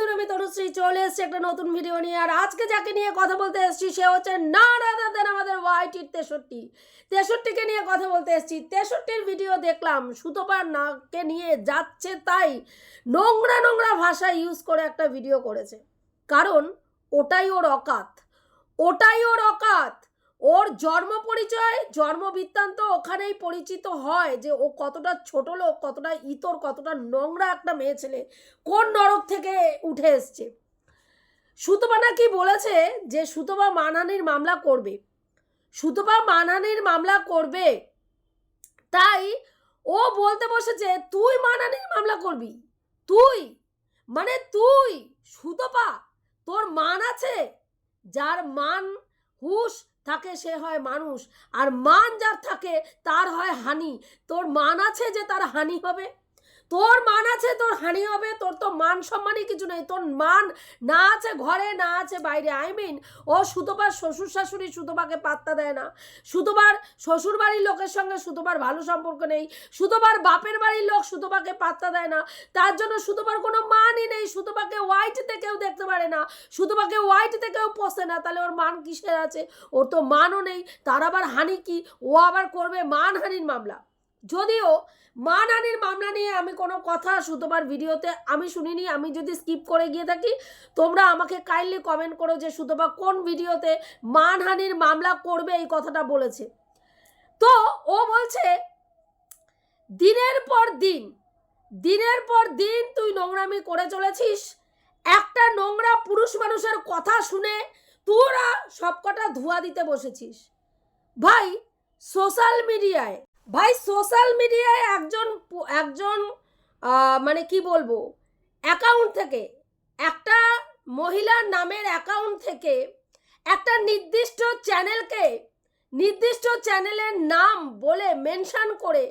বন্ধুরা, আমি তনুশ্রী চলে এসেছি একটা নতুন ভিডিও নিয়ে, আর আজকে যাকে নিয়ে কথা বলতে এসেছি সে হচ্ছে না না দেন আমাদের ওয়াইটির তেষট্টি। তেষট্টিকে নিয়ে কথা বলতে এসেছি। তেষট্টির ভিডিও দেখলাম সুতোপার নাকে নিয়ে যাচ্ছে তাই নোংরা নোংরা ভাষা ইউজ করে একটা ভিডিও করেছে। কারণ ওটাই ওর অকাত। ওটাই ওর অকাত। ওর জন্ম পরিচয়, জন্ম বৃত্তান্ত ওখানেই পরিচিত হয় যে ও কতটা ছোট লোক, কতটা ইতর, কতটা নোংরা একটা মেয়ে ছেলে কোন নরক থেকে উঠে এসছে। সুতপা নাকি বলেছে যে সুতপা মানহানির মামলা করবে। সুতপা মানহানির মামলা করবে। তাই ও বলতে বসেছে, তুই মানহানির মামলা করবি? তুই? মানে তুই? সুতপা, তোর মান আছে? যার মান হুশ থাকে সে হয় মানুষ, আর মান যার থাকে তার হয় হানি। তোর মান আছে যে তার হানি হবে? তোর মান আছে, তোর হানি হবে, তোর তো মান সম্মানই কিছু নেই। তোর মান না আছে, ঘরে না আছে, বাইরে। আই মিন ও সুতোবার শ্বশুর শাশুড়ি সুতোবাকে পাত্তা দেয় না। সুতোবার শ্বশুর বাড়ির লোকের সঙ্গে সুতোবার ভালো সম্পর্ক নেই। সুতোবার বাপের বাড়ির লোক সুতোবাকে পাত্তা দেয় না। তার জন্য সুতোবার কোনো মানই নেই। সুতোবাকে হোয়াইটতে কেউ দেখতে পারে না। সুতোবাকে হোয়াইটতে কেউ পোষে না। তাহলে ওর মান কিসের আছে? ওর তো মানও নেই। তার আবার হানি কি? ও আবার করবে মানহানির মামলা। যদিও মানহানির মামলা নিয়ে আমি কোনো কথা সুতোবার ভিডিওতে আমি শুনিনি, আমি যদি স্কিপ করে গিয়ে থাকি, তোমরা আমাকে কাইন্ডলি কমেন্ট করো যে সুতোবা কোন ভিডিওতে মানহানির মামলা করবে এই কথাটা বলেছে। তো ও বলছে, দিনের পর দিন, দিনের পর দিন তুই নোংরামি করে চলেছিস, একটা নোংরা পুরুষ মানুষের কথা শুনে তোরা সবকটা ধোয়া দিতে বসেছিস। ভাই সোশ্যাল মিডিয়ায় ভাই সোশ্যাল মিডিয়ায় একজন একজন মানে কি বলব অ্যাকাউন্ট থেকে, একটা মহিলার নামের অ্যাকাউন্ট থেকে একটা নির্দিষ্ট চ্যানেলকে নির্দিষ্ট চ্যানেলের নাম বলে মেনশান করে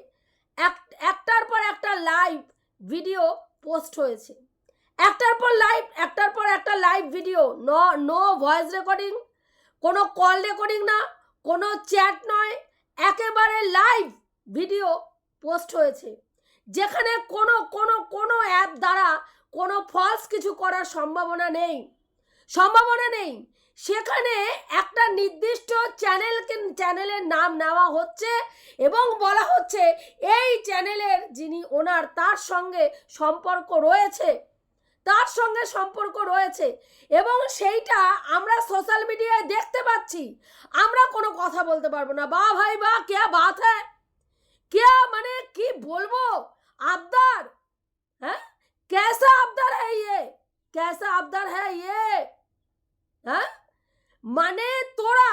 এক- একটার পর একটা লাইভ ভিডিও পোস্ট হয়েছে। একটার পর লাইভ একটার পর একটা live video no no voice recording কোনো কল রেকর্ডিং না, কোনো চ্যাট নয়, একেবারে লাইভ ভিডিও পোস্ট হয়েছে, যেখানে কোনো কোনো কোনো অ্যাপ দ্বারা কোনো ফলস কিছু করার সম্ভাবনা নেই। সম্ভাবনা নেই। সেখানে একটা নির্দিষ্ট চ্যানেলকে চ্যানেলের নাম নেওয়া হচ্ছে এবং বলা হচ্ছে এই চ্যানেলের যিনি ওনার তার সঙ্গে সম্পর্ক রয়েছে। তার সঙ্গে সম্পর্ক রয়েছে এবং সেইটা আমরা সোশ্যাল মিডিয়ায় দেখতে পাচ্ছি। আমরা কোনো কথা বলতে পারব না। বা ভাই, বা কে বাত হ্যাঁ কে মানে কি বলবো আবদার হ্যাঁ कैसा আবদার है ये कैसा আবদার है ये হ্যাঁ মানে তোরা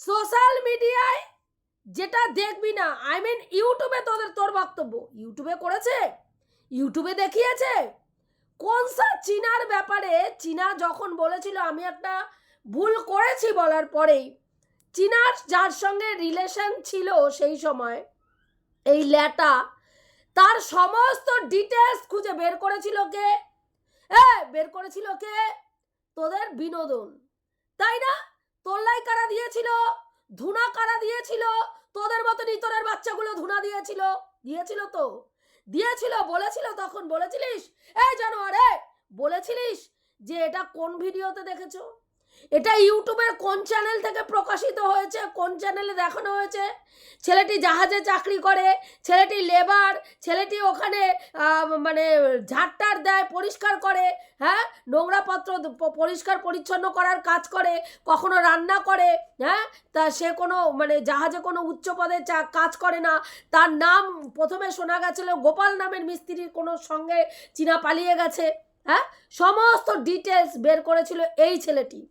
সোশ্যাল মিডিয়ায় যেটা দেখবি না আই মিন ইউটিউবে তোদের তোর বক্তব্য ইউটিউবে করেছে ইউটিউবে দেখিয়েছে কোন সা চীনার ব্যাপারে চীনা যখন বলেছিল আমি একটা ভুল করেছি বলার পরেই চীনার যার সঙ্গে রিলেশন ছিল সেই সময় এই ল্যাটা তার সমস্ত ডিটেলস খুঁজে বের করেছিল কে? এ, বের করেছিল কে? তোদের বিনোদন। তাই না? তোল্লাই কারা দিয়েছিল? ধুনা কারা দিয়েছিল? তোদের মতন ইতরের বাচ্চাগুলো ধুনা দিয়েছিল। দিয়েছিল তো। দিয়েছিল, বলেছিল তখন, বলেছিলিস? এই জানোয়ারে, বলেছিলিস যে এটা কোন ভিডিওতে দেখেছ? এটা ইউটিউবের কোন চ্যানেল থেকে প্রকাশিত হয়েছে, কোন চ্যানেলে দেখানো হয়েছে? ছেলেটি জাহাজে চাকরি করে, ছেলেটি লেবার, ছেলেটি ওখানে মানে ঝাড়টার দেয়, পরিষ্কার করে হ্যাঁ? নোংরাপত্র পরিষ্কার পরিচ্ছন্ন করার কাজ করে, কখনো রান্না করে হ্যাঁ? তা সে কোনো মানে জাহাজে কোনো উচ্চ পদে কাজ করে না। তার নাম প্রথমে শোনা গেছিল, গোপাল নামের মিস্ত্রির কোনো সঙ্গে চীনা পালিয়ে গেছে হ্যাঁ? সমস্ত ডিটেলস বের করেছিল এই ছেলেটি।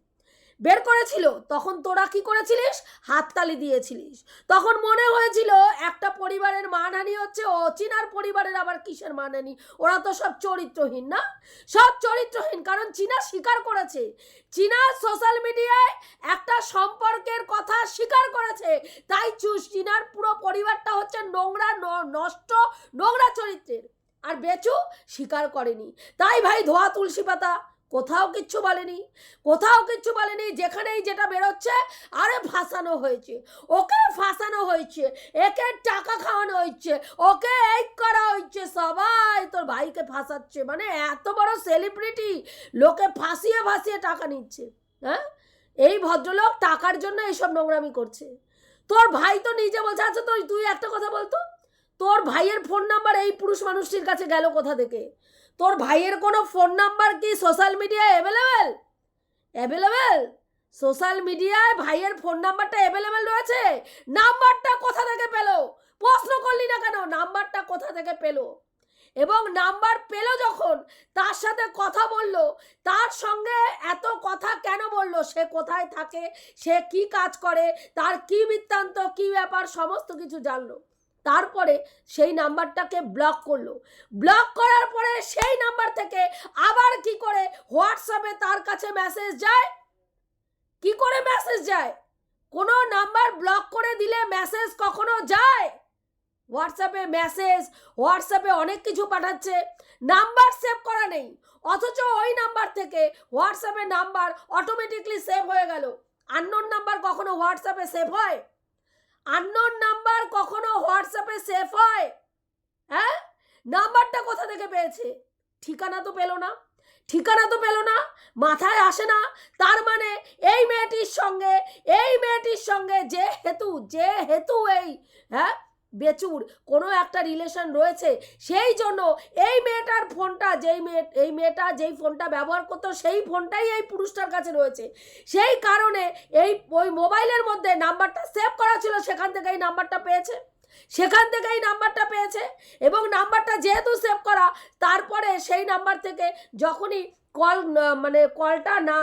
বের করেছিল, তখন তোরা কি করেছিলিস? হাততালি দিয়েছিলিস। তখন মনে হয়েছিল, একটা পরিবারের মানহানি হচ্ছে ও চীনার পরিবারের আবার কিসের মানহানি? ওরা তো সব চরিত্রহীন না? সব চরিত্রহীন, কারণ চীনা স্বীকার করেছে। চীনা সোশ্যাল মিডিয়ায় একটা সম্পর্কের কথা স্বীকার করেছে। তাই চু- চীনার পুরো পরিবারটা হচ্ছে নোংরা নষ্ট, নোংরা চরিত্রের। আর বেচু স্বীকার করেনি। তাই ভাই ধোয়া তুলসী পাতা। কোথাও কিচ্ছু বলেনি, কোথাও কিচ্ছু বলেনি, যেখানেই যেটা বেরোচ্ছে, আরে ফাঁসানো হয়েছে, ওকে ফাঁসানো হয়েছে, একে টাকা খাওয়ানো হয়েছে, ওকে এই করা হচ্ছে সবাই তোর ভাইকে ফাঁসাচ্ছে মানে এত বড় সেলিব্রিটি লোকে ফাঁসিয়ে ফাঁসিয়ে টাকা নিচ্ছে হ্যাঁ? এই ভদ্রলোক টাকার জন্য এইসব নোংরামি করছে। তোর ভাই তো নিজে বলছে আচ্ছা তুই তুই একটা কথা বলতো? তোর ভাইয়ের ফোন নাম্বার এই পুরুষ মানুষটির কাছে গেল কোথা থেকে? তোর ভাইয়ের কোনো ফোন নাম্বার কি সোশ্যাল মিডিয়ায় অ্যাভেলেবেল অ্যাভেলেবেল সোশ্যাল মিডিয়ায় ভাইয়ের ফোন নাম্বারটা অ্যাভেলেবেল রয়েছে? নাম্বারটা কোথা থেকে পেল? প্রশ্ন করলি না কেন? নাম্বারটা কোথা থেকে পেল? এবং নাম্বার পেল যখন, তার সাথে কথা বলল, তার সঙ্গে এত কথা কেন বলল? সে কোথায় থাকে? সে কি কাজ করে? তার কি বৃত্তান্ত, কি ব্যাপার? সমস্ত কিছু জানলো। তারপরে সেই নাম্বারটাকে ব্লক করল। ব্লক করার পরে সেই নাম্বার থেকে আবার কি করে হোয়াটসঅ্যাপে তার কাছে মেসেজ যায়? কি করে মেসেজ যায়? কোনো নাম্বার ব্লক করে দিলে মেসেজ কখনো যায়? হোয়াটসঅ্যাপে মেসেজ হোয়াটসঅ্যাপে অনেক কিছু পাঠাচ্ছে। নাম্বার সেভ করা নেই। অথচ ওই নাম্বার থেকে হোয়াটসঅ্যাপে নাম্বার অটোমেটিকলি সেভ হয়ে গেল। আননোন নাম্বার কখনো হোয়াটসঅ্যাপে সেভ হয়? আননোন নাম্বার কখনো হোয়াটসঅ্যাপে সেভ হয়? হ্যাঁ? নাম্বারটা কোথা থেকে পেয়েছে? ঠিকানা তো পেল না। ঠিকানা তো পেল না। মাথায় আসে না। তার মানে এই মেয়েটির সঙ্গে, এই মেয়েটির সঙ্গে যে হেতু যে হেতু এই হ্যাঁ? বেচুর, কোনো একটা রিলেশন রয়েছে। সেই জন্য এই মেয়েটার ফোনটা, যেই মেয়ে, এই মেয়েটা যেই ফোনটা ব্যবহার করতো, সেই ফোনটাই এই পুরুষটার কাছে রয়েছে। সেই কারণে এই, ওই মোবাইলের মধ্যে নাম্বারটা সেভ করা ছিল, সেখান থেকে এই নাম্বারটা পেয়েছে। সেখান থেকে এই নাম্বারটা পেয়েছে এবং নাম্বারটা যেহেতু সেভ করা, তারপরে সেই নাম্বার থেকে যখনই কল মানে কলটা না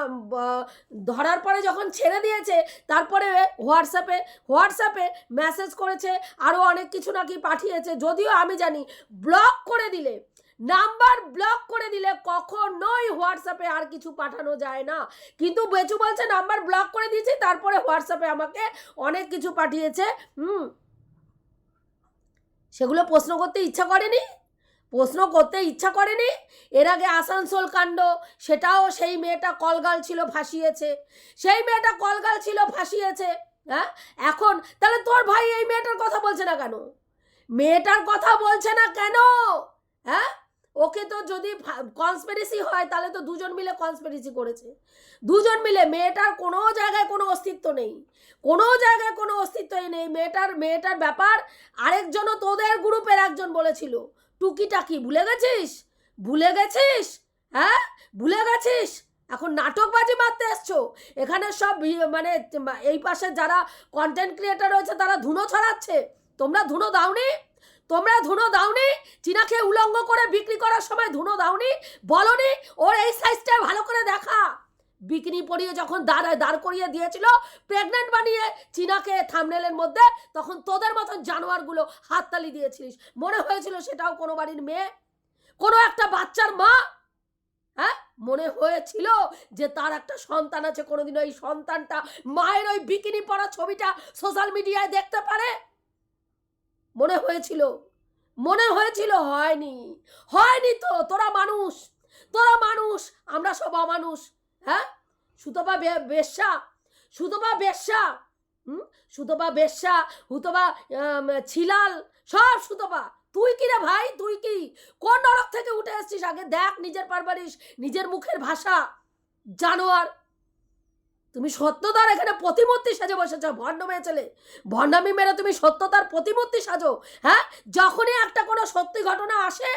ধরার পরে যখন ছেড়ে দিয়েছে, তারপরে হোয়াটসঅ্যাপে হোয়াটসঅ্যাপে মেসেজ করেছে আরও অনেক কিছু নাকি পাঠিয়েছে, যদিও আমি জানি ব্লক করে দিলে নাম্বার ব্লক করে দিলে কখনোই হোয়াটসঅ্যাপে আর কিছু পাঠানো যায় না। কিন্তু বেচু বলছে নাম্বার ব্লক করে দিয়েছি, তারপরে হোয়াটসঅ্যাপে আমাকে অনেক কিছু পাঠিয়েছে, হুম। সেগুলো প্রশ্ন করতে ইচ্ছা করেনি? প্রশ্ন করতে ইচ্ছা করেনি? এর আগে আসানসোল কাণ্ড, সেটাও সেই মেয়েটা কলগাল ছিল, ফাঁসিয়েছে। সেই মেয়েটা কলগাল ছিল, ফাঁসিয়েছে হ্যাঁ? এখন তাহলে তোর ভাই এই মেয়েটার কথা বলছে না কেন? মেয়েটার কথা বলছে না কেন? হ্যাঁ? ওকে তো যদি কনস্পিরেসি হয়, তাহলে তো দুজন মিলে কনস্পিরেসি করেছে। দুজন মিলে, মেয়েটার কোনো জায়গায় কোনো অস্তিত্ব নেই। কোনো জায়গায় কোনো অস্তিত্বই নেই। মেয়েটার মেয়েটার ব্যাপার আরেকজনও তোদের গ্রুপের একজন বলেছিল। টুকিটাকি, ভুলে গেছিস? ভুলে গেছিস? হ্যাঁ? ভুলে গেছিস? এখন নাটকবাজি মারতে এসছো। এখানে সব মানে এই পাশে যারা কন্টেন্ট ক্রিয়েটার রয়েছে, তারা ধুনো ছড়াচ্ছে। তোমরা ধুনো দাওনি? তোমরা ধুনো দাওনি? চীনাকে উলঙ্গ করে বিক্রি করার সময় ধুনো দাওনি? বলনি? ওর এই সাইজটা ভালো করে দেখা। বিকিনি পরিয়ে যখন দাঁড় দাঁড় করিয়ে দিয়েছিল প্রেগনেন্ট বানিয়ে চীনাকে থামনেলের মধ্যে, তখন তোদের মতন জানোয়ারগুলো হাততালি দিয়েছিলিস। মনে হয়েছিল সেটাও কোনো বাড়ির মেয়ে? কোনো একটা বাচ্চার মা? হ্যাঁ? মনে হয়েছিল যে তার একটা সন্তান আছে, কোনোদিন ওই সন্তানটা, মায়ের ওই বিকিনি পরা ছবিটা সোশ্যাল মিডিয়ায় দেখতে পারে? মনে হয়েছিল। মনে হয়েছিল, হয়নি। হয়নি তো, তোরা মানুষ। তোরা মানুষ, আমরা সব অমানুষ। হ্যাঁ? সুতপা বে- বেশ্যা, সুতপা বেশ্যা, হুম? সুতপা বেশ্যা হুতবা ছিলাল, সব সুতবা তুই কি রে ভাই? তুই কি? কোন নরক থেকে উঠে এসছিস? আগে দেখ নিজের পারবারিস নিজের মুখের ভাষা। জানোয়ার, তুমি সত্যতার এখানে প্রতিমূর্তি সাজে বসেছ, ভণ্ড মেয়ে ছেলে। ভণ্ডামি মেরে তুমি সত্যতার প্রতিমূর্তি সাজো হ্যাঁ? যখনই একটা কোনো সত্যি ঘটনা আসে,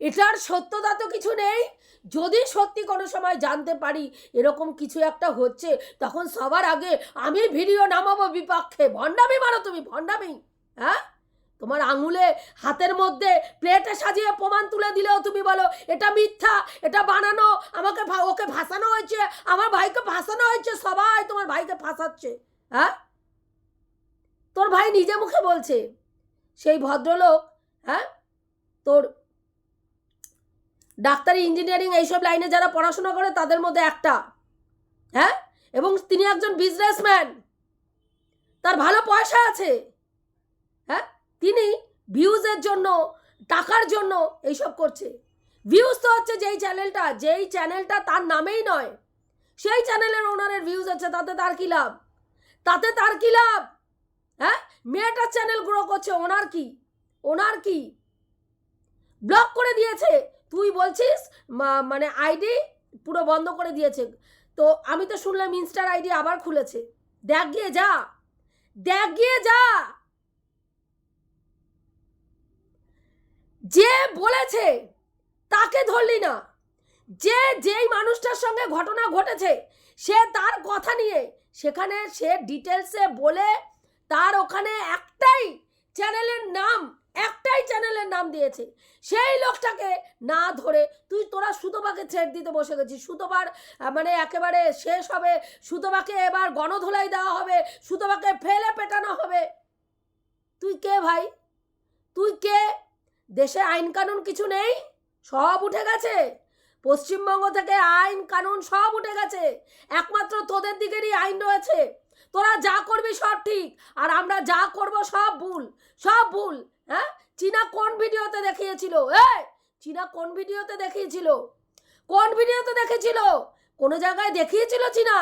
এটার সত্যতা তো কিছু নেই। যদি সত্যি কোনো সময় জানতে পারি এরকম কিছু একটা হচ্ছে, তখন সবার আগে আমি ভিডিও নামাবো বিপক্ষে। ভণ্ডামি মারো তুমি, ভণ্ডামি হ্যাঁ? তোমার আঙুলে, হাতের মধ্যে প্লেটে সাজিয়ে প্রমাণ তুলে দিলেও তুমি বলো, এটা মিথ্যা, এটা বানানো, আমাকে ওকে ভাসানো হয়েছে, আমার ভাইকে ফাঁসানো হয়েছে, সবাই তোমার ভাইকে ফাঁসাচ্ছে। হ্যাঁ? তোর ভাই নিজে মুখে বলছে, সেই ভদ্রলোক হ্যাঁ? তোর ডাক্তারি ইঞ্জিনিয়ারিং এইসব লাইনে যারা পড়াশোনা করে, তাদের মধ্যে একটা। হ্যাঁ? এবং তিনি একজন বিজনেসম্যান তার ভালো পয়সা আছে। হ্যাঁ? তিনি ভিউজের জন্য, টাকার জন্য এইসব করছে। ভিউজ তো হচ্ছে যেই চ্যানেলটা যেই চ্যানেলটা তার নামেই নয়। সেই চ্যানেলের ওনারের ভিউজ হচ্ছে তাতে তার কি লাভ? তাতে তার কি লাভ? হ্যাঁ? মেয়েটার চ্যানেল গ্রো করছে, ওনার কি? ওনার কি? ব্লক করে দিয়েছে। তুই বলছিস মানে আইডি পুরো বন্ধ করে দিয়েছে। তো আমি তো শুনলাম ইনস্টার আইডি আবার খুলেছে। দেখ গিয়ে যা, দেখ গিয়ে যা। যে বলেছে, তাকে ধরলি না। যে যেই মানুষটার সঙ্গে ঘটনা ঘটেছে, সে তার কথা নিয়ে, সেখানে সে ডিটেলসে বলে, তার ওখানে একটাই চ্যানেলের নাম একটাই চ্যানেলের নাম দিয়েছে। সেই লোকটাকে না ধরে তুই তোরা সুতোবাকে ছেড় দিতে বসে গেছিস। সুতোবার মানে একেবারে শেষ হবে। সুতোবাকে এবার গণধোলাই দেওয়া হবে। সুতোবাকে ফেলে পেটানো হবে। তুই কে ভাই? তুই কে? দেশে আইন কানুন কিছু নেই? সব উঠে গেছে? পশ্চিমবঙ্গ থেকে আইন কানুন সব উঠে গেছে। একমাত্র তোদের দিকেরই আইন রয়েছে। তোরা যা করবি সব ঠিক। আর আমরা যা করব সব ভুল। সব ভুল। হ্যাঁ? চীনা কোন ভিডিওতে দেখিয়েছিল? চীনা কোন ভিডিওতে দেখিয়েছিল? কোন ভিডিওতে দেখেছিল কোনো জায়গায় দেখিয়েছিল চীনা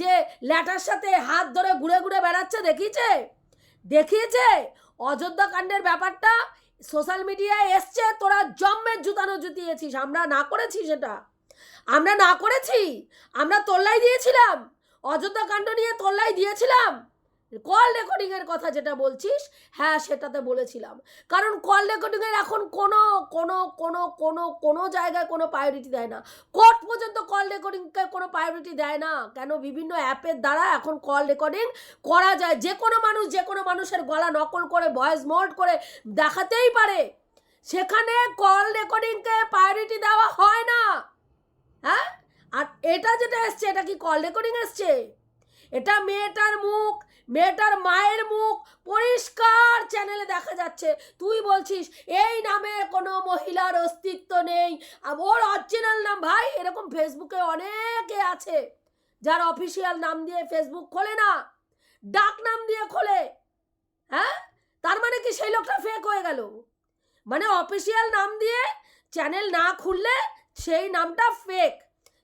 যে ল্যাটার সাথে হাত ধরে ঘুরে ঘুরে বেড়াচ্ছে? দেখিয়েছে? দেখিয়েছে? অযোধ্যা কাণ্ডের ব্যাপারটা সোশ্যাল মিডিয়ায় এসছে, তোরা জম্মের জুতানো জুতিয়েছিস। আমরা না করেছি সেটা। আমরা না করেছি? আমরা তোল্লাই দিয়েছিলাম। অযোধ্যা কাণ্ড নিয়ে তোল্লাই দিয়েছিলাম। কল রেকর্ডিংয়ের কথা যেটা বলছিস হ্যাঁ সেটাতে বলেছিলাম। কারণ কল রেকর্ডিংয়ের এখন কোনো কোনো কোনো কোনো কোনো জায়গায় কোনো প্রায়োরিটি দেয় না। কোর্ট পর্যন্ত কল রেকর্ডিংকে কোনো প্রায়োরিটি দেয় না। কেন? বিভিন্ন অ্যাপের দ্বারা এখন কল রেকর্ডিং করা যায়। যে কোনো মানুষ, যে কোনো মানুষের গলা নকল করে ভয়েস মোল্ড করে দেখাতেই পারে। সেখানে কল রেকর্ডিংকে প্রায়োরিটি দেওয়া হয় না। হ্যাঁ? আর এটা যেটা এসছে, এটা কি কল রেকর্ডিং এসছে? এটা মেয়েটার মুখ মেয়েটার মায়ের মুখ পরিষ্কার চ্যানেলে দেখা যাচ্ছে। তুই বলছিস, এই নামে কোনো মহিলার অস্তিত্ব নেই। ওর অরিজিনাল নাম, ভাই, এরকম ফেসবুকে অনেকে আছে, যার অফিসিয়াল নাম দিয়ে ফেসবুক খোলে না। ডাক নাম দিয়ে খোলে। হ্যাঁ? তার মানে কি সেই লোকটা ফেক হয়ে গেল? মানে অফিসিয়াল নাম দিয়ে চ্যানেল না খুললে সেই নামটা ফেক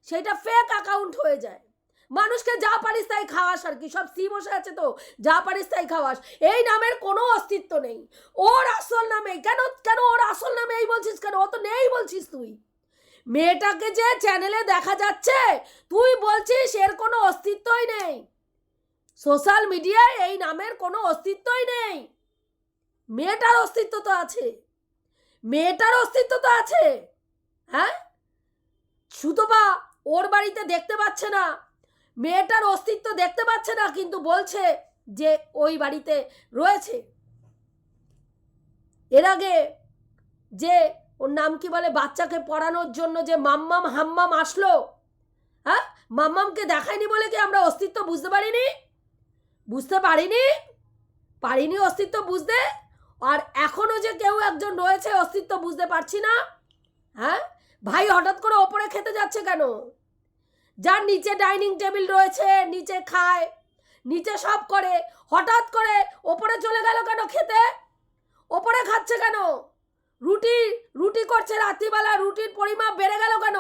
সেইটা ফেক অ্যাকাউন্ট হয়ে যায়। মানুষকে যা পারিস তাই খাওয়াস আর কি, সব সি বসে আছে তো যা পারিস তাই খাওয়াস। এই নামের কোনো অস্তিত্ব নেই। ওর আসল নামে, কেন কেন ওর আসল নামে এই বলছিস কেন? ও তো নেই বলছিস তুই। মেয়েটাকে যে চ্যানেলে দেখা যাচ্ছে, তুই বলছিস এর কোনো অস্তিত্বই নেই। সোশ্যাল মিডিয়ায় এই নামের কোনো অস্তিত্বই নেই। মেয়েটার অস্তিত্ব তো আছে। মেয়েটার অস্তিত্ব তো আছে। হ্যাঁ? সুতপা, ওর বাড়িতে দেখতে পাচ্ছে না। মেয়েটার অস্তিত্ব দেখতে পাচ্ছে না, কিন্তু বলছে যে ওই বাড়িতে রয়েছে। এর আগে যে ওর নাম কি বলে, বাচ্চাকে পড়ানোর জন্য যে মাম্মাম হাম্মাম আসলো হ্যাঁ? মাম্মামকে দেখায়নি বলে কি আমরা অস্তিত্ব বুঝতে পারিনি? বুঝতে পারিনি? পারিনি অস্তিত্ব বুঝতে? আর এখনও যে কেউ একজন রয়েছে, অস্তিত্ব বুঝতে পারছি না হ্যাঁ? ভাই হঠাৎ করে ওপরে খেতে যাচ্ছে কেন? যার নিচে ডাইনিং টেবিল রয়েছে, নিচে খায়, নিচে সব করে। হঠাৎ করে ওপরে চলে গেল কেন খেতে? ওপরে খাচ্ছে কেন? রুটি রুটি করছে রাত্রিবেলা, রুটির পরিমাপ বেড়ে গেল কেন?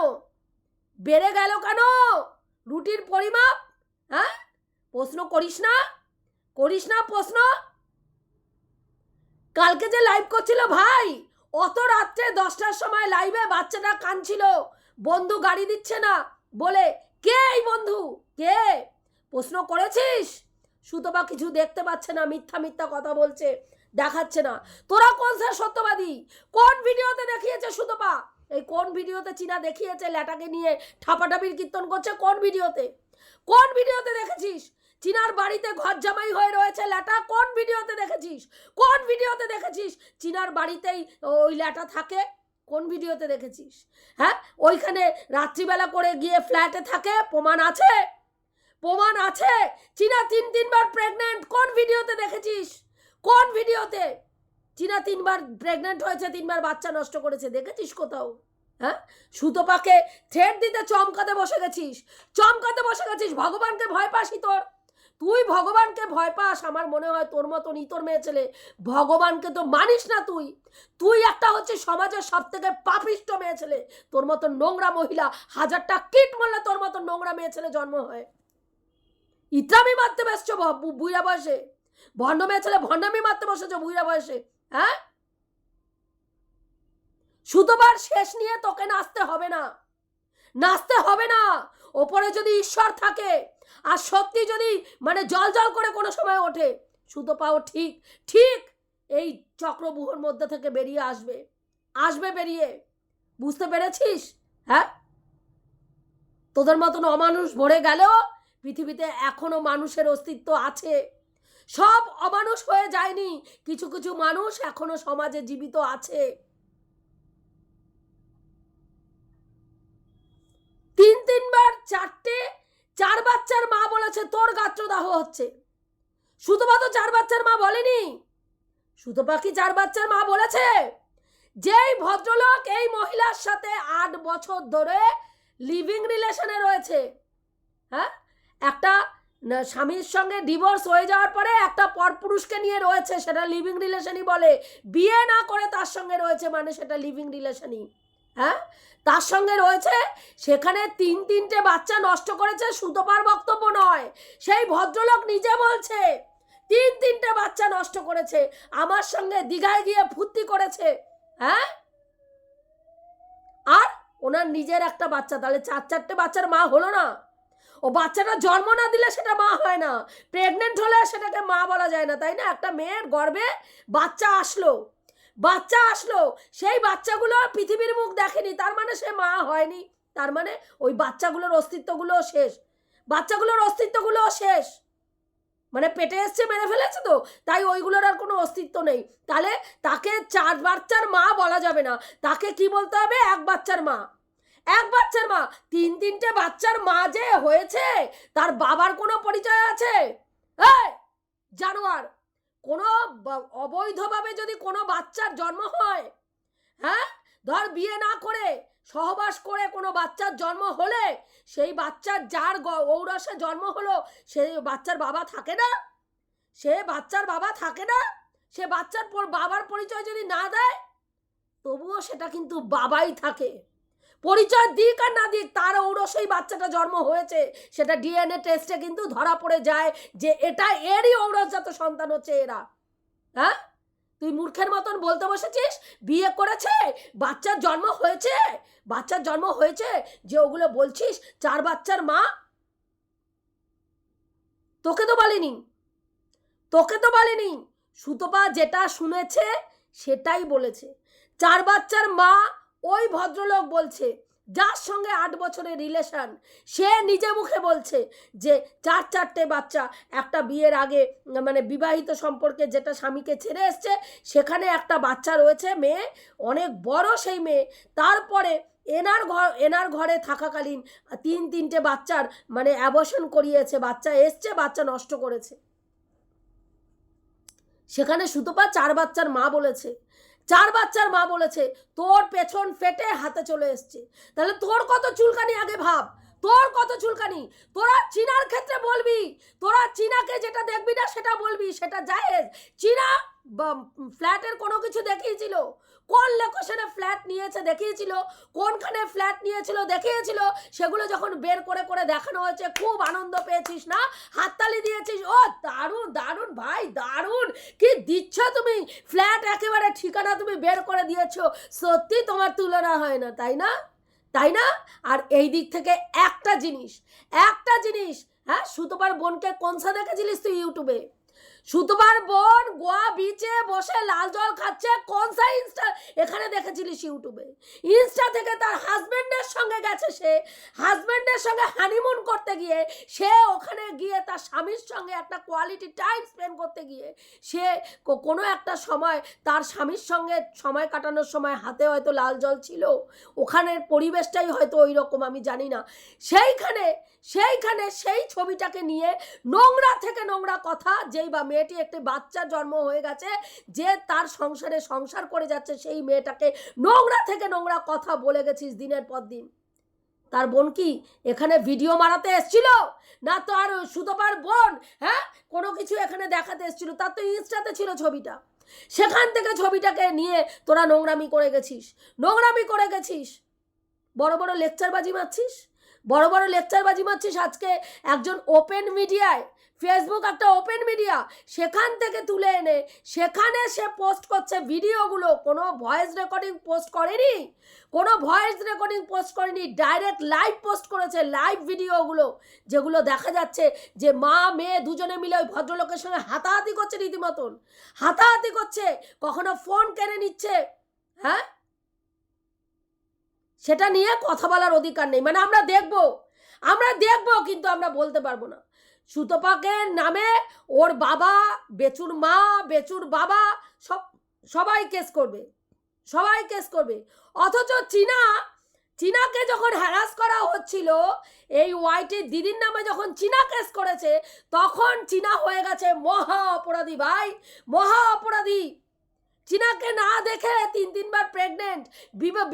বেড়ে গেল কেন? রুটির পরিমাপ? হ্যাঁ? প্রশ্ন করিস না? করিস না প্রশ্ন? কালকে যে লাইভ করছিল ভাই, অত রাত্রে দশটার সময় লাইভে বাচ্চাটা কাঁদছিল বন্ধু গাড়ি দিচ্ছে না বলে কে এই বন্ধু কে প্রশ্ন করেছিস? সুতপা কিছু দেখতে পাচ্ছে না, মিথ্যা মিথ্যা কথা বলছে, দেখাচ্ছে না। তোরা কোন স্যার সত্যবাদী? কোন ভিডিওতে দেখিয়েছে সুতপা? এই কোন ভিডিওতে চীনা দেখিয়েছে ল্যাটাকে নিয়ে ঠাপাঠাপির কীর্তন করছে? কোন ভিডিওতে? কোন ভিডিওতে দেখেছিস? চীনার বাড়িতে ঘর জামাই হয়ে রয়েছে ল্যাটা, কোন ভিডিওতে দেখেছিস? কোন ভিডিওতে দেখেছিস? চীনার বাড়িতেই ওই ল্যাটা থাকে? কোন ভিডিওতে দেখেছিস? হ্যাঁ? ওইখানে রাত্রিবেলা করে গিয়ে ফ্ল্যাটে থাকে, প্রমাণ আছে? প্রমাণ আছে? চীনা তিন তিনবার প্রেগনেন্ট কোন ভিডিওতে দেখেছিস? কোন ভিডিওতে? চীনা তিনবার প্রেগনেন্ট হয়েছে, তিনবার বাচ্চা নষ্ট করেছে, দেখেছিস কোথাও? হ্যাঁ? সুতোপাকে থ্রেড দিতে চমকাতে বসে গেছিস। চমকাতে বসে গেছিস, ভগবানকে ভয় পাসি তোর? তুই ভগবানকে ভয় পাস, আমার মনে হয় তোর মতন ইতর মেয়ে ছেলে ভগবানকে তো মানিস না তুই। তুই একটা হচ্ছে সমাজের সব থেকে পাপিষ্ট মেয়ে ছেলে। তোর মতো নোংরা মহিলা, হাজারটা কিট মারলে তোর মতো নোংরা মেয়ে ছেলে জন্ম হয়। ইত্রামি মারতে বসছো ব- বুড়া বয়সে? ভণ্ড মেয়ে ছেলে ভণ্ডামি মারতে বসেছো বুড়া বয়সে? হ্যাঁ? সুতোবার শেষ নিয়ে তোকে নাচতে হবে না। নাচতে হবে না। ওপরে যদি ঈশ্বর থাকে আর সত্যি যদি মানে জল জল করে কোনো সময় ওঠে, সুতো পাও ঠিক ঠিক এই চক্রবুহর মধ্যে থেকে বেরিয়ে আসবে। আসবে বেরিয়ে। বুঝতে পেরেছিস? হ্যাঁ? তোদের মতন অমানুষ ভরে গেলেও পৃথিবীতে এখনও মানুষের অস্তিত্ব আছে। সব অমানুষ হয়ে যায়নি, কিছু কিছু মানুষ এখনও সমাজে জীবিত আছে। তিন তিনবার চারটে চার বাচ্চার মা বলেছে, তোর গাত্রদাহ হচ্ছে। সুতপা তো চার বাচ্চার মা বলেনি। সুতপা কি চার বাচ্চার মা বলেছে? যেই ভদ্রলোক এই মহিলার সাথে আট বছর ধরে লিভিং রিলেশনে রয়েছে হ্যাঁ? একটা স্বামীর সঙ্গে ডিভোর্স হয়ে যাওয়ার পরে একটা পরপুরুষকে নিয়ে রয়েছে, সেটা লিভিং রিলেশনই বলে। বিয়ে না করে তার সঙ্গে রয়েছে মানে সেটা লিভিং রিলেশনই হ্যাঁ? তার সঙ্গে রয়েছে, সেখানে তিন তিনটে বাচ্চা নষ্ট করেছে সুতোপার বক্তব্য নয়। সেই ভদ্রলোক নিজে বলছে, তিন তিনটে বাচ্চা নষ্ট করেছে, আমার সঙ্গে দীঘায় গিয়ে ফুর্তি করেছে। হ্যাঁ? আর ওনার নিজের একটা বাচ্চা, তাহলে চার চারটে বাচ্চার মা হলো না। ও বাচ্চাটা জন্ম না দিলে সেটা মা হয় না। প্রেগনেন্ট হলে সেটাকে মা বলা যায় না, তাই না? একটা মেয়ের গর্ভে বাচ্চা আসলো। বাচ্চা আসলো। সেই বাচ্চাগুলো পৃথিবীর মুখ দেখেনি, তার মানে সে মা হয়নি। তার মানে ওই বাচ্চাগুলোর অস্তিত্বগুলো শেষ। বাচ্চাগুলোর অস্তিত্বগুলো শেষ। মানে পেটে এসছে, মেরে ফেলেছে তো? তাই ওইগুলোর আর কোনো অস্তিত্ব নেই। তাহলে তাকে চার বাচ্চার মা বলা যাবে না। তাকে কি বলতে হবে? এক বাচ্চার মা। এক বাচ্চার মা। তিন তিনটে বাচ্চার মা যে হয়েছে, তার বাবার কোনো পরিচয় আছে? জানোয়ার কোনো অবৈধভাবে যদি কোনো বাচ্চার জন্ম হয় হ্যাঁ? ধর বিয়ে না করে, সহবাস করে কোনো বাচ্চার জন্ম হলে, সেই বাচ্চার যার ঔরসে জন্ম হলো সেই বাচ্চার বাবা থাকে না? সে বাচ্চার বাবা থাকে না? সে বাচ্চার বাবার পরিচয় যদি না দেয়, তবুও সেটা কিন্তু বাবাই থাকে। পরিচয় দিক আর না দিক, তার ঔরসেই বাচ্চাটা জন্ম হয়েছে। সেটা ডিএনএ টেস্টে কিন্তু ধরা পড়ে যায় যে এটা এরই ঔরসজাত সন্তান হচ্ছে এরা। হ্যাঁ? তুই মূর্খের মতন বলতে বসেছিস? বিয়ে করেছে? বাচ্চার জন্ম হয়েছে? বাচ্চার জন্ম হয়েছে? যে ওগুলো বলছিস, চার বাচ্চার মা? তোকে তো বলেনি। তোকে তো বলেনি। সুতপা যেটা শুনেছে, সেটাই বলেছে। চার বাচ্চার মা ওই ভদ্রলোক বলছে, যার সঙ্গে আট বছরের রিলেশন সে নিজে মুখে বলছে যে, চার চারটে বাচ্চা, একটা বিয়ের আগে মানে বিবাহিত সম্পর্কে যেটা স্বামীকে ছেড়ে এসছে, সেখানে একটা বাচ্চা রয়েছে, মেয়ে, অনেক বড় সেই মেয়ে, তারপরে এনার ঘর এনার ঘরে থাকাকালীন তিন তিনটে বাচ্চার মানে অ্যাবর্শন করিয়েছে, বাচ্চা এসছে, বাচ্চা নষ্ট করেছে। সেখানে সুতপা চার বাচ্চার মা বলেছে চার বাচ্চার মা বলেছে, তোর পেছন ফেটে হাতে চলে এসছে। তাহলে তোর কত চুলকানি আগে ভাব? তোর কত চুলকানি? তোরা চীনার ক্ষেত্রে বলবি, তোরা চীনাকে যেটা দেখবি না সেটা বলবি, সেটা জায়েজ। চীনা ফ্ল্যাটের কোনো কিছু দেখিয়েছিল। কোন লোকেশনে ফ্ল্যাট নিয়েছে দেখিয়েছিল, কোনখানে ফ্ল্যাট নিয়েছিল দেখিয়েছিল, সেগুলো যখন বের করে করে দেখানো হয়েছে, খুব আনন্দ পেয়েছিস না? হাততালি দিয়েছিস, ও দারুণ দারুণ ভাই, দারুণ! কি দিচ্ছ তুমি? ফ্ল্যাট একেবারে ঠিকানা তুমি বের করে দিয়েছ, সত্যি তোমার তুলনা হয় না, তাই না? তাই না? আর এই দিক থেকে একটা জিনিস একটা জিনিস হ্যাঁ সুতোবার বোনকে কোনসা দেখেছিলিস তুই ইউটিউবে? সুতোবার বোন গোয়া বিচে বসে লাল জল খাচ্ছে। কোনসা ইনস্টা এখানে দেখেছিলিস ইউটিউবে ইনস্টা থেকে তার হাজবেন্ডের সঙ্গে গেছে সে। হাজবেন্ডের সঙ্গে হানিমুন করতে গিয়ে সে ওখানে গিয়ে তার স্বামীর সঙ্গে একটা কোয়ালিটি টাইম স্পেন্ড করতে গিয়ে সে কোনো একটা সময় তার স্বামীর সঙ্গে সময় কাটানোর সময় হাতে হয়তো লাল জল ছিল। ওখানের পরিবেশটাই হয়তো ওই রকম আমি জানি না। সেইখানে সেইখানে সেই ছবিটাকে নিয়ে নোংরা থেকে নোংরা কথা, যেই বা মেয়েটি একটি বাচ্চা জন্ম হয়ে গেছে, যে তার সংসারে সংসার করে যাচ্ছে, সেই মেয়েটাকে নোংরা থেকে নোংরা কথা বলে গেছিস দিনের পর দিন। তার বোন কি এখানে ভিডিও মারাতে এসছিল? না তার সুতপার বোন হ্যাঁ? কোনো কিছু এখানে দেখাতে এসছিল? তার তো ইনস্টাতে ছিল ছবিটা। সেখান থেকে ছবিটাকে নিয়ে তোরা নোংরামি করে গেছিস। নোংরামি করে গেছিস। বড় বড় লেকচারবাজি মারছিস? বড় বড় লেকচারবাজি মারছিস আজকে। একজন ওপেন মিডিয়ায় ফেসবুক একটা ওপেন মিডিয়া সেখান থেকে তুলে এনে, সেখানে সে পোস্ট করছে ভিডিওগুলো কোনো ভয়েস রেকর্ডিং পোস্ট করেনি। কোনো ভয়েস রেকর্ডিং পোস্ট করেনি ডাইরেক্ট লাইভ পোস্ট করেছে লাইভ ভিডিওগুলো যেগুলো দেখা যাচ্ছে যে মা, মেয়ে দুজনে মিলে ওই ভদ্রলোকের সঙ্গে হাতাহাতি করছে রীতিমতন। হাতাহাতি করছে, কখনো ফোন কেড়ে নিচ্ছে হ্যাঁ? সেটা নিয়ে কথা বলার অধিকার নেই। মানে আমরা দেখব আমরা দেখব কিন্তু আমরা বলতে পারব না। সুতপাকের নামে ওর বাবা, বেচুর মা, বেচুর বাবা সব, সবাই কেস করবে, সবাই কেস করবে। অথচ চীনা, চীনাকে যখন হ্যারাস করা হচ্ছিল, এই ওয়াইটির দিদির নামে যখন চীনা কেস করেছে, তখন চীনা হয়ে গেছে মহা অপরাধী ভাই মহা অপরাধী চীনাকে না দেখে তিন, তিনবার প্রেগনেন্ট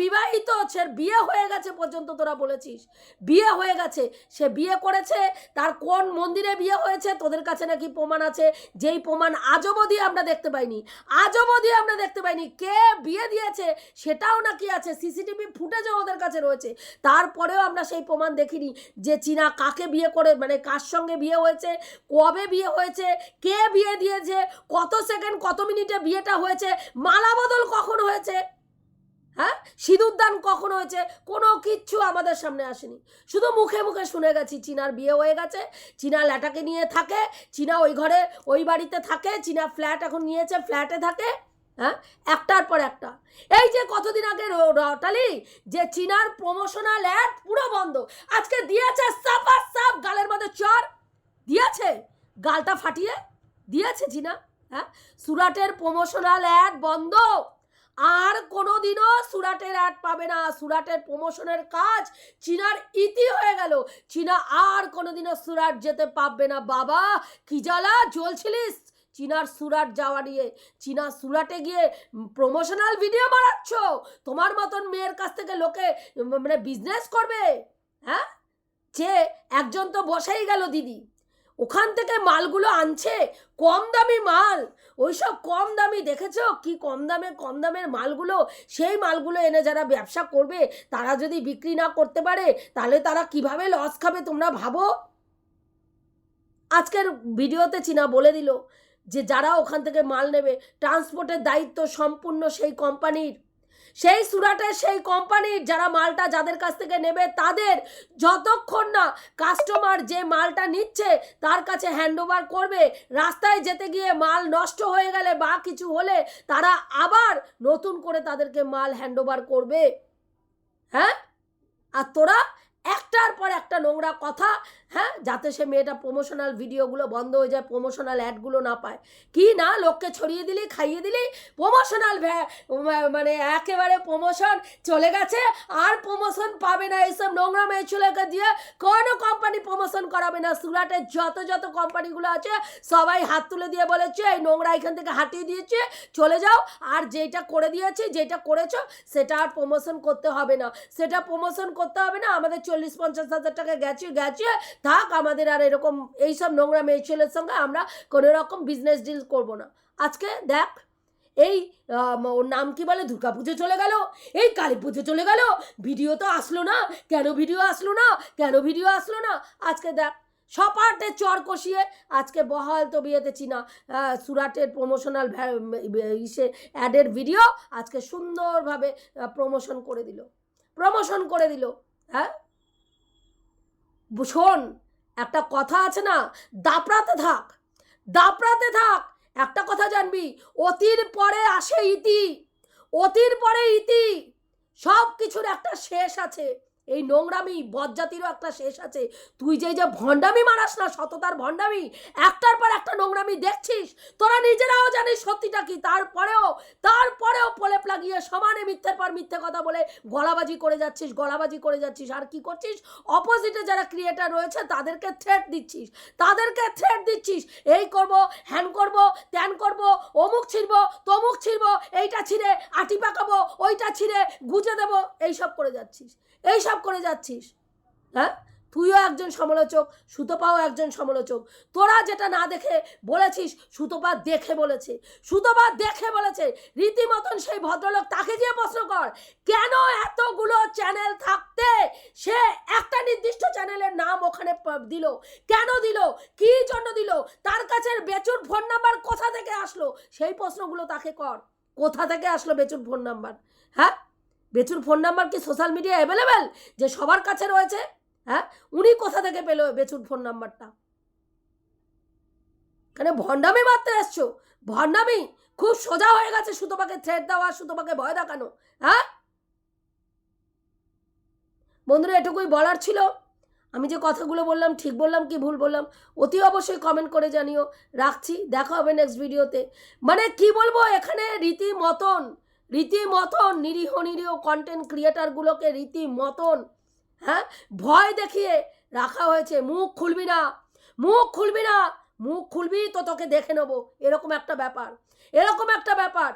বিবাহিত, সে বিয়ে হয়ে গেছে পর্যন্ত তোরা বলেছিস। বিয়ে হয়ে গেছে, সে বিয়ে করেছে, তার কোন মন্দিরে বিয়ে হয়েছে, তোদের কাছে নাকি প্রমাণ আছে? যেই প্রমাণ আজ অবধি আমরা দেখতে পাইনি। আজ অবধি আমরা দেখতে পাইনি। কে বিয়ে দিয়েছে, সেটাও নাকি আছে, সিসিটিভি ফুটেজও ওদের কাছে রয়েছে। তারপরেও আমরা সেই প্রমাণ দেখিনি যে চীনা কাকে বিয়ে করে মানে কার সঙ্গে বিয়ে হয়েছে, কবে বিয়ে হয়েছে, কে বিয়ে দিয়েছে, কত সেকেন্ড, কত মিনিটে বিয়েটা হয়েছে মালা বদল কখন হয়েছে? হ্যাঁ? সিঁদুরদান কখন হয়েছে? কোনো কিচ্ছু আমাদের সামনে আসেনি। শুধু মুখে মুখে শুনে গেছি, চীনার বিয়ে হয়ে গেছে, চীনা ল্যাটাকে নিয়ে থাকে, চীনা ওই ঘরে, ওই বাড়িতে থাকে, চীনা ফ্ল্যাট এখন নিয়েছে, ফ্ল্যাটে থাকে হ্যাঁ? একটার পর একটা। এই যে কতদিন আগে রটালি যে চীনার প্রমোশনাল অ্যাড পুরো বন্ধ। আজকে দিয়েছে সাফা সাফ গালের মধ্যে চর। দিয়েছে? গালটা ফাটিয়ে দিয়েছে চীনা? সুরাটের প্রমোশনাল অ্যাড বন্ধ। আর কোনোদিনও সুরাটের অ্যাড পাবে না। সুরাটের প্রমোশনের কাজ চীনার ইতি হয়ে গেল। চীনা আর কোনোদিনও সুরাট যেতে পারবে না। বাবা, কি জ্বালা? জ্বলছিলিস? চীনার সুরাট যাওয়া নিয়ে। চীনা সুরাটে গিয়ে প্রমোশনাল ভিডিও বানাচ্ছ। তোমার মতন মেয়ের কাছ থেকে লোকে মানে বিজনেস করবে। হ্যাঁ? যে একজন তো বসেই গেল দিদি। ওখান থেকে মালগুলো আনছে, কম দামি মাল। ওইসব কম দামি, দেখেছ? কি কম দামে, কম দামের মালগুলো? সেই মালগুলো এনে যারা ব্যবসা করবে, তারা যদি বিক্রি না করতে পারে, তাহলে তারা কীভাবে লস খাবে তোমরা ভাবো? আজকের ভিডিওতে চীনা বলে দিল যে যারা ওখান থেকে মাল নেবে ট্রান্সপোর্টের দায়িত্ব সম্পূর্ণ সেই কোম্পানির সেই সুরাটে, সেই কোম্পানির যারা মালটা যাদের কাছ থেকে নেবে, তাদের যতক্ষণ না কাস্টমার যে মালটা নিচ্ছে, তার কাছে হ্যান্ডওভার করবে, রাস্তায় যেতে গিয়ে মাল নষ্ট হয়ে গেলে বা কিছু হলে, তারা আবার নতুন করে তাদেরকে মাল হ্যান্ডওভার করবে। হ্যাঁ? আর তোরা একটার পর একটা নোংরা কথা হ্যাঁ? যাতে সে মেয়েটা প্রমোশনাল ভিডিওগুলো বন্ধ হয়ে যায় প্রমোশনাল অ্যাডগুলো না পায়। কি না, লোককে ছড়িয়ে দিলি, খাইয়ে দিলি? প্রমোশনাল মানে একেবারে প্রমোশন চলে গেছে। আর প্রমোশন পাবে না এইসব নোংরা মেয়ে ছেলেকে দিয়ে। কোনো কোম্পানি প্রমোশন করাবে না। সুরাটের যত যত কোম্পানিগুলো আছে, সবাই হাত তুলে দিয়ে বলেছে, এই নোংরা এখান থেকে হাঁটিয়ে দিয়েছে, চলে যাও। আর যেটা করে দিয়েছে, যেটা করেছ, সেটা আর প্রমোশন করতে হবে না। সেটা প্রমোশন করতে হবে না, আমাদের চল্লিশ পঞ্চাশ হাজার টাকা গেছে গেছে। থাক, আমাদের আর এরকম এইসব নোংরা মেয়ে ছেলের সঙ্গে আমরা কোনো রকম বিজনেস ডিল করব না। আজকে দেখ, এই ওর নাম কি বলে? দুর্গা পুজো চলে গেল। এই কালী পুজো চলে গেল। ভিডিও তো আসলো না। কেন ভিডিও আসলো না? কেন ভিডিও আসলো না? আজকে দেখ, সপাটে চর কষিয়ে আজকে বহাল তো বিয়েতে চিনা সুরাটের প্রমোশনাল ইসে অ্যাডের ভিডিও আজকে সুন্দরভাবে প্রমোশন করে দিল। প্রমোশন করে দিল হ্যাঁ? শোন, একটা কথা আছে না? দাপড়াতে থাক। দাপড়াতে থাক। একটা কথা জানবি অতির পরে আসে ইতি। অতির পরে ইতি। সব কিছুর একটা শেষ আছে। এই নোংরামি বজ্জাতিরও একটা শেষ আছে। তুই যে যে ভণ্ডামি মারাস না, সততার ভণ্ডামি, একটার পর একটা নোংরামি দেখছিস? তোরা নিজেরাও জানিস সত্যিটা কি? তারপরেও তারপরেও প্রলেপ লাগিয়ে সমানে মিথ্যের পর মিথ্যে কথা বলে গলাবাজি করে যাচ্ছিস, গলাবাজি করে যাচ্ছিস। আর কি করছিস? অপোজিটে যারা ক্রিয়েটার রয়েছে, তাদেরকে থ্রেট দিচ্ছিস। তাদেরকে থ্রেট দিচ্ছিস। এই করব, হ্যান করব, ত্যান করব, অমুক ছিড়ব, তমুক ছিড়ব, এইটা ছিঁড়ে আটি পাকাবো, ওইটা ছিঁড়ে গুজে দেবো, এইসব করে যাচ্ছিস। এইসব করে যাচ্ছিস হ্যাঁ? তুইও একজন সমালোচক, সুতপাও একজন সমালোচক। তোরা যেটা না দেখে বলেছিস, সুতপা দেখে বলেছে। সুতপা দেখে বলেছে, রীতিমতন সেই ভদ্রলোক তাকে দিয়ে প্রশ্ন কর, কেন এতগুলো চ্যানেল থাকতে সে একটা নির্দিষ্ট চ্যানেলের নাম ওখানে দিল? কেন দিল? কি জন্য দিল? তার কাছে বেচুর ফোন নাম্বার কোথা থেকে আসলো? সেই প্রশ্নগুলো তাকে কর। কোথা থেকে আসলো বেচুর ফোন নাম্বার হ্যাঁ? বেচুর ফোন নাম্বার কি সোশ্যাল মিডিয়া অ্যাভেলেবেল যে সবার কাছে রয়েছে? হ্যাঁ? উনি কোথা থেকে পেল বেচুর ফোন নাম্বারটা এখানে ভণ্ডামি মারতে এসছো? ভণ্ডামি? খুব সোজা হয়ে গেছে সুতোপাকে থ্রেড দেওয়া, সুতোপাকে ভয় দেখানো হ্যাঁ? বন্ধুরা, এটুকুই বলার ছিল। আমি যে কথাগুলো বললাম, ঠিক বললাম কি ভুল বললাম, অতি অবশ্যই কমেন্ট করে জানিও। রাখছি, দেখা হবে নেক্সট ভিডিওতে মানে কি বলব, এখানে রীতি মতন রীতি মতন নিরীহ নিরীহ কন্টেন্ট ক্রিয়েটারগুলোকে রীতি মতন হ্যাঁ ভয় দেখিয়ে রাখা হয়েছে। মুখ খুলবি না, মুখ খুলবি না, মুখ খুলবি তো তোকে দেখে নেব। এরকম একটা ব্যাপার, এরকম একটা ব্যাপার।